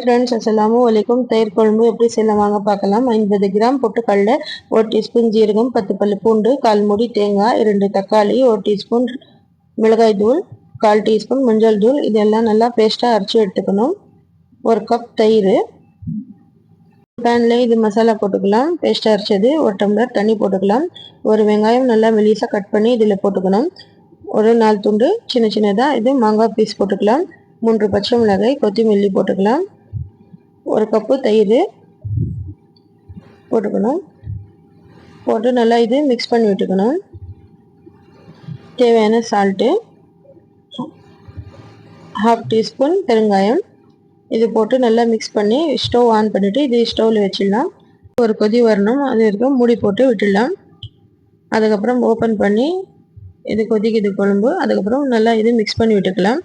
Friends அஸ்லாம் வலைக்கும் தயிர் குழம்பு எப்படி செய்யலாம்? வாங்க பார்க்கலாம். ஐம்பது கிராம் பொட்டுக்கடலை ஒரு டீஸ்பூன் ஜீரகம் பத்து பல்லு பூண்டு கால் மூடி தேங்காய் இரண்டு தக்காளி ஒரு டீஸ்பூன் மிளகாய் தூள் கால் டீஸ்பூன் மஞ்சள் தூள். இதெல்லாம் நல்லா பேஸ்ட்டாக அரைச்சி எடுத்துக்கணும். ஒரு கப் தயிர். பேனில் இது மசாலா போட்டுக்கலாம். பேஸ்ட்டாக அரைச்சது. ஒரு டம்ளர் தண்ணி போட்டுக்கலாம். ஒரு வெங்காயம் நல்லா மெலிசாக கட் பண்ணி இதில் போட்டுக்கணும். ஒரு நாலு துண்டு சின்ன சின்னதாக இது மாங்காய் பீஸ் போட்டுக்கலாம். மூன்று பச்சை மிளகாய் கொத்தமல்லி போட்டுக்கலாம். ஒரு கப்பு தயிர் போட்டுக்கணும். போட்டு நல்லா இது மிக்ஸ் பண்ணி விட்டுக்கணும். தேவையான சால்ட்டு ஹாஃப் டீஸ்பூன் பெருங்காயம். இது போட்டு நல்லா மிக்ஸ் பண்ணி ஸ்டவ் ஆன் பண்ணிவிட்டு இது ஸ்டவ்வில் வச்சிடலாம். ஒரு கொதி வரணும். அது வரைக்கும் மூடி போட்டு விட்டுடலாம். அதுக்கப்புறம் ஓப்பன் பண்ணி இது கொதிக்குது குழம்பு. அதுக்கப்புறம் நல்லா இது மிக்ஸ் பண்ணி விட்டுக்கலாம்.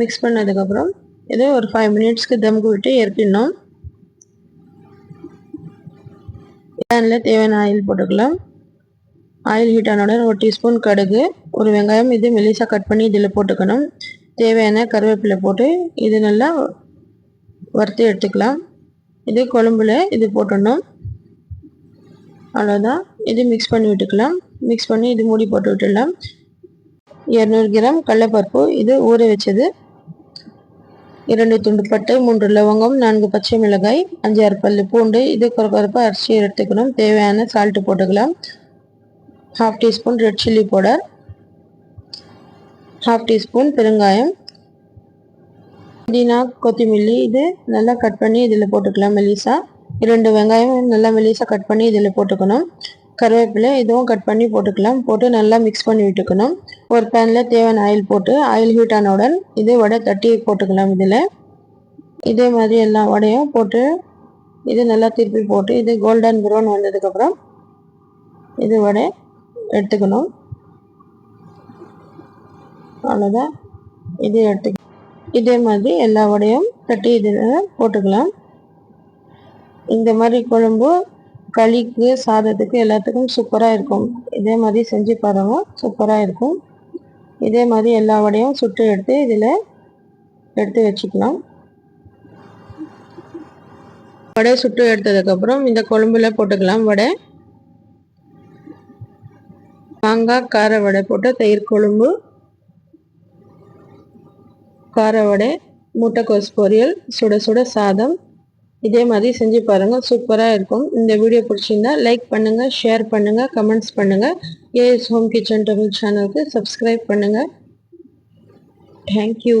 மிக்ஸ் பண்ணதுக்கப்புறம் இது ஒரு ஃபைவ் மினிட்ஸ்க்கு தம்க்கு விட்டு இறக்கிடணும். பேனில் தேவையான ஆயில் போட்டுக்கலாம். ஆயில் ஹீட் ஆனவுடன் ஒரு டீஸ்பூன் கடுகு ஒரு வெங்காயம் இது மெலிசாக கட் பண்ணி இதில் போட்டுக்கணும். தேவையான கருவேப்பிலை போட்டு இது நல்லா வறுத்து எடுத்துக்கலாம். இது குழம்புல இது போட்டுடணும். அவ்வளோதான் இது மிக்ஸ் பண்ணி விட்டுக்கலாம். மிக்ஸ் பண்ணி இது மூடி போட்டு விட்டுடலாம். இரநூறு கிராம் கடலைப்பருப்பு இது ஊற வச்சது. இரண்டு துண்டு பட்டை மூன்று லவங்கம் நான்கு பச்சை மிளகாய் அஞ்சாறு பல்லு பூண்டு இது குறப்பாக அரிசி எடுத்துக்கணும். தேவையான சால்ட்டு போட்டுக்கலாம். Half teaspoon red chilli powder half teaspoon பெருங்காயம் புதினா கொத்தமல்லி இது நல்லா கட் பண்ணி இதில் போட்டுக்கலாம் மெலிசா இரண்டு வெங்காயம் நல்லா மெலிசா கட் பண்ணி இதில் போட்டுக்கணும். கருவேப்பிலை இதுவும் கட் பண்ணி போட்டுக்கலாம். போட்டு நல்லா மிக்ஸ் பண்ணி விட்டுக்கணும். ஒரு பேனில் தேவையான ஆயில் போட்டு ஆயில் ஹீட் ஆனவுடன் இது வடை தட்டி போட்டுக்கலாம் இதில். இதே மாதிரி எல்லா வடையும் போட்டு இது நல்லா திருப்பி போட்டு இது கோல்டன் ப்ரௌன் வந்ததுக்கப்புறம் இது வடை எடுத்துக்கணும். அவ்வளோதான் இது எடுத்து இதே மாதிரி எல்லா வடையும் தட்டி இதில் போட்டுக்கலாம். இந்த மாதிரி குழம்பு களிக்கு சாதத்துக்கு எல்லாத்துக்கும் சூப்பராக இருக்கும். இதே மாதிரி செஞ்சு பாருங்க. சூப்பராக இருக்கும். இதே மாதிரி எல்லா வடையும் சுட்டு எடுத்து இதில் எடுத்து வச்சுக்கலாம். வடை சுட்டு எடுத்ததுக்கப்புறம் இந்த குழம்புல போட்டுக்கலாம். வடை. மாங்காய் கார வடை போட்டு தயிர் குழம்பு. கார வடை முட்டைக்கோஸ் பொரியல் சுட சுட சாதம். இதே மாதிரி செஞ்சு பாருங்கள் சூப்பராக இருக்கும். இந்த வீடியோ பிடிச்சிருந்தா லைக் பண்ணுங்கள் ஷேர் பண்ணுங்கள் கமெண்ட்ஸ் பண்ணுங்கள் ஏஎஸ் ஹோம் கிச்சன் தமிழ் சேனலுக்கு சப்ஸ்கிரைப் பண்ணுங்கள் தேங்க்யூ